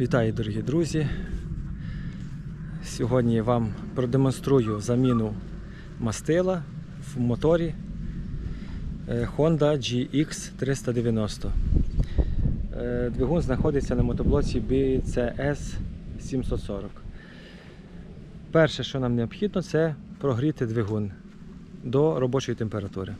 Вітаю, дорогі друзі! Сьогодні я вам продемонструю заміну мастила в моторі е, Honda GX 390. Е, Двигун знаходиться на мотоблоці BCS 740. Перше, що нам необхідно, це прогріти двигун до робочої температури.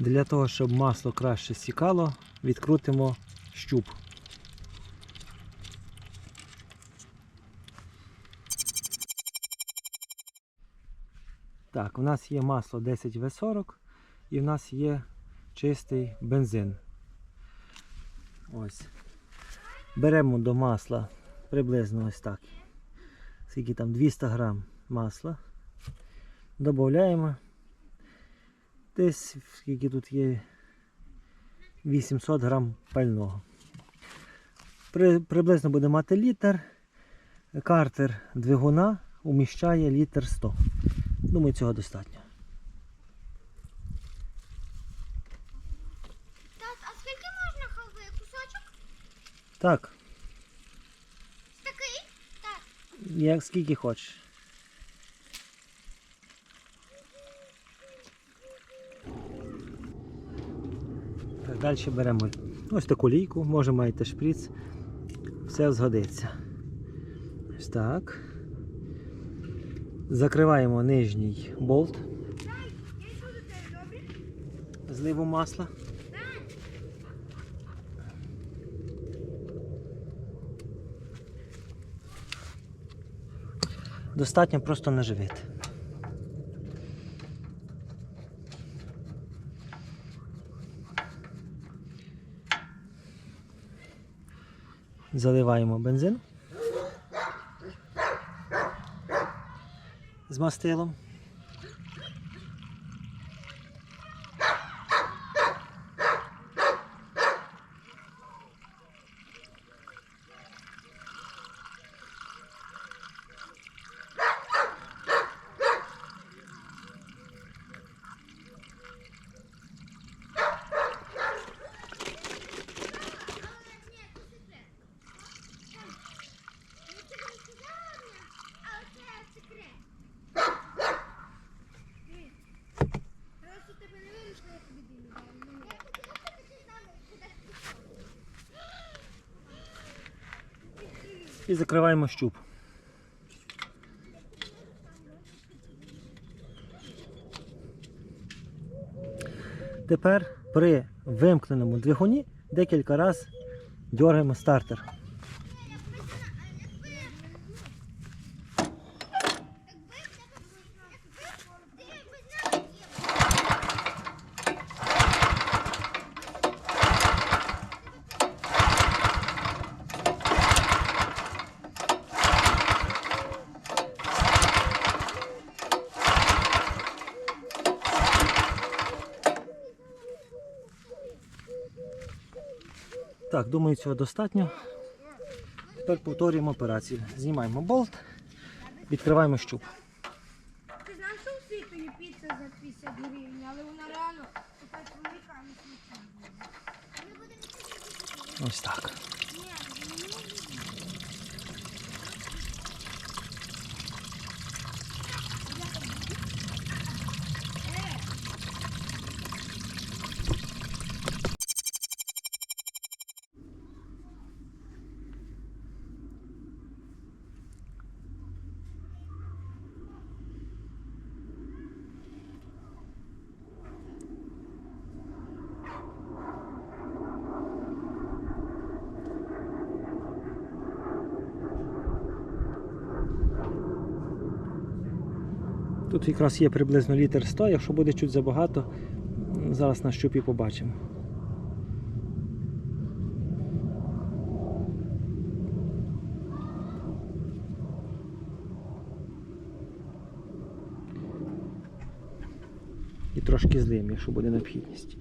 Для того, щоб масло краще стікало, відкрутимо щуп. Так, у нас є масло 10В40 і в нас є чистий бензин. Ось. Беремо до масла приблизно ось так. Скільки там 200 грам масла. Додаємо десь скільки тут є 800 грам пального. При, приблизно буде мати літр. Картер двигуна уміщає літр 100. Думаю, цього достатньо. Тат, а скільки можна халви? Кусочок? Так, Такий? Так. як скільки хочеш. Далі беремо ось таку лійку, може маєте шприц, все згодиться. Ось так. Закриваємо нижній болт. Зливу масла. Достатньо просто наживити. Заливаємо бензин з мастилом. Ну, це не сказала мені, а оце секрет. Дивись. Просто тебе не вирішили, я тобі даю. Я хотіла, щоб ти знала, куди ти І закриваємо щуп. Тепер при вимкненому двигуні декілька разів дергаємо стартер. Так, думаю, цього достатньо. Тепер повторюємо операцію. Знімаємо болт, відкриваємо щуп. Ти знаєш, що у світу піца за 50 гривень, але вона реально така чоловіка не смачна. Ось так. Тут якраз є приблизно літр 100, якщо буде чуть забагато, зараз на щупі побачимо. І трошки злим, якщо буде необхідність.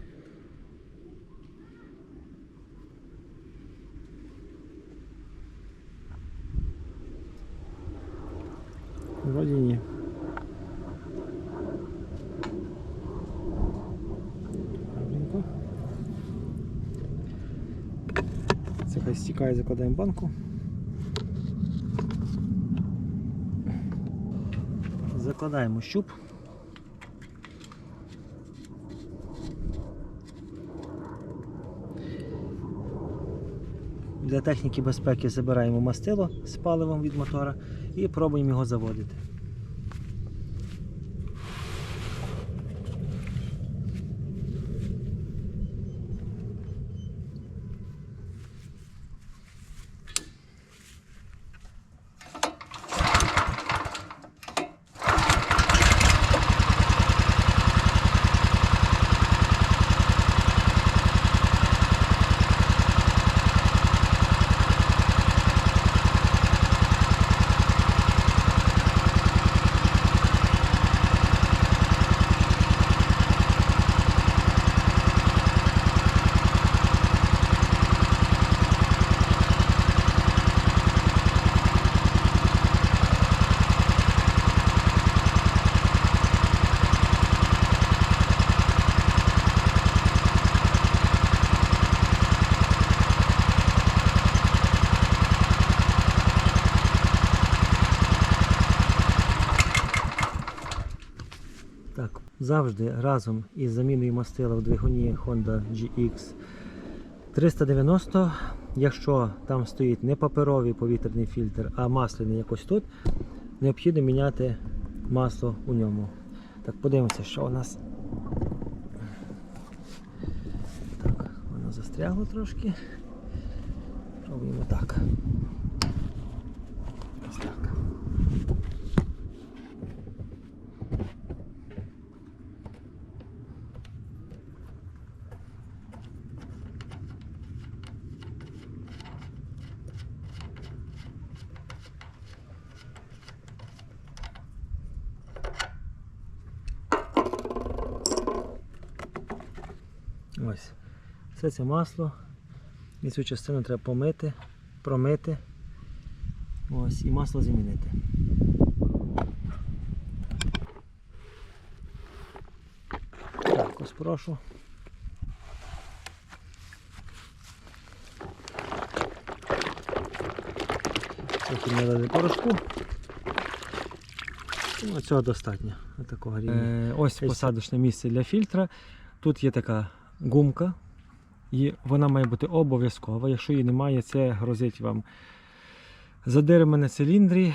Вроді ні. Правильненько. Це хай стікає, закладаємо банку. Закладаємо щуп. Для техніки безпеки забираємо мастило з паливом від мотора і пробуємо його заводити. Так, завжди разом із заміною мастила в двигуні Honda GX 390, якщо там стоїть не паперовий повітряний фільтр, а масляний якось тут, необхідно міняти масло у ньому. Так, подивимося, що у нас. Так, воно застрягло трошки. Пробуємо так. Ось так. Ось. Все це масло. І цю частину треба помити, промити. Ось, і масло замінити. Так, ось прошу. Трохи не дали порошку. Ну, цього достатньо. Такого рівня. Е, ось посадочне місце для фільтра. Тут є така гумка, і вона має бути обов'язкова. Якщо її немає, це грозить вам задирами на циліндрі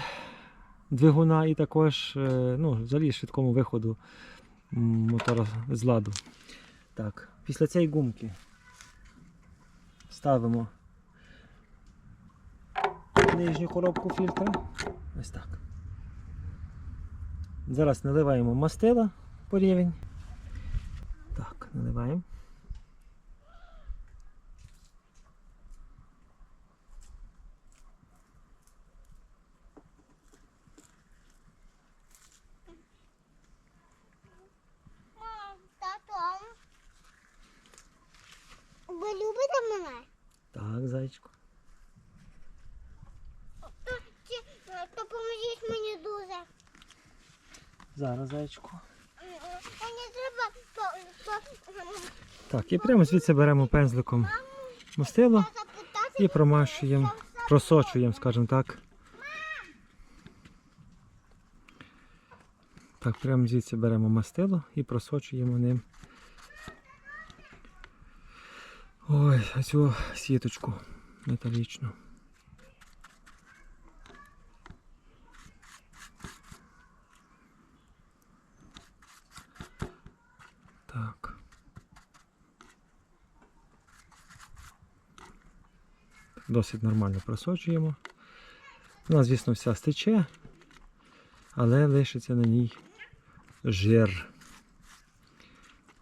двигуна і також е, ну, взагалі швидкому виходу мотора з ладу. Так, після цієї гумки ставимо нижню коробку фільтра. Ось так. Зараз наливаємо мастила по рівень. Так, наливаємо. Мене? Так, зайчику. То, чи, то поможіть мені дуже. Зараз, зайчику. Мені треба Так, і прямо звідси беремо пензликом мастило запитати. і промащуємо, просочуємо, скажімо так. Так, прямо звідси беремо мастило і просочуємо ним. Ой, цю сіточку металічну. Так. Досить нормально просочуємо. Вона, звісно, вся стече, але лишиться на ній жир.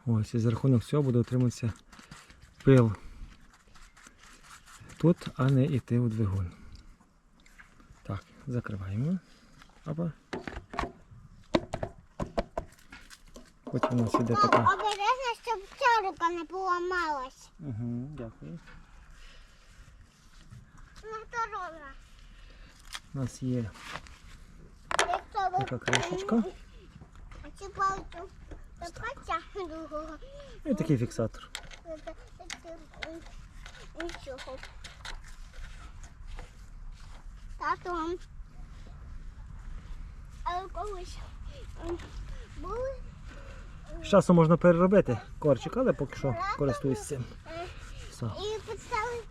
Ось, і за рахунок цього буде отримуватися пил. Тут, а не йти у двигун. Так, закриваємо. Опа. Потім у нас іде така. Обережно, щоб ця рука не поламалась. Угу, дякую. Моторона. У нас є така кришечка ці палицю потягнули, і такий фіксатор. нічого. Татом. Але колись були З часом можна переробити корчик, але поки що користуюсь цим. е, Все. і підставили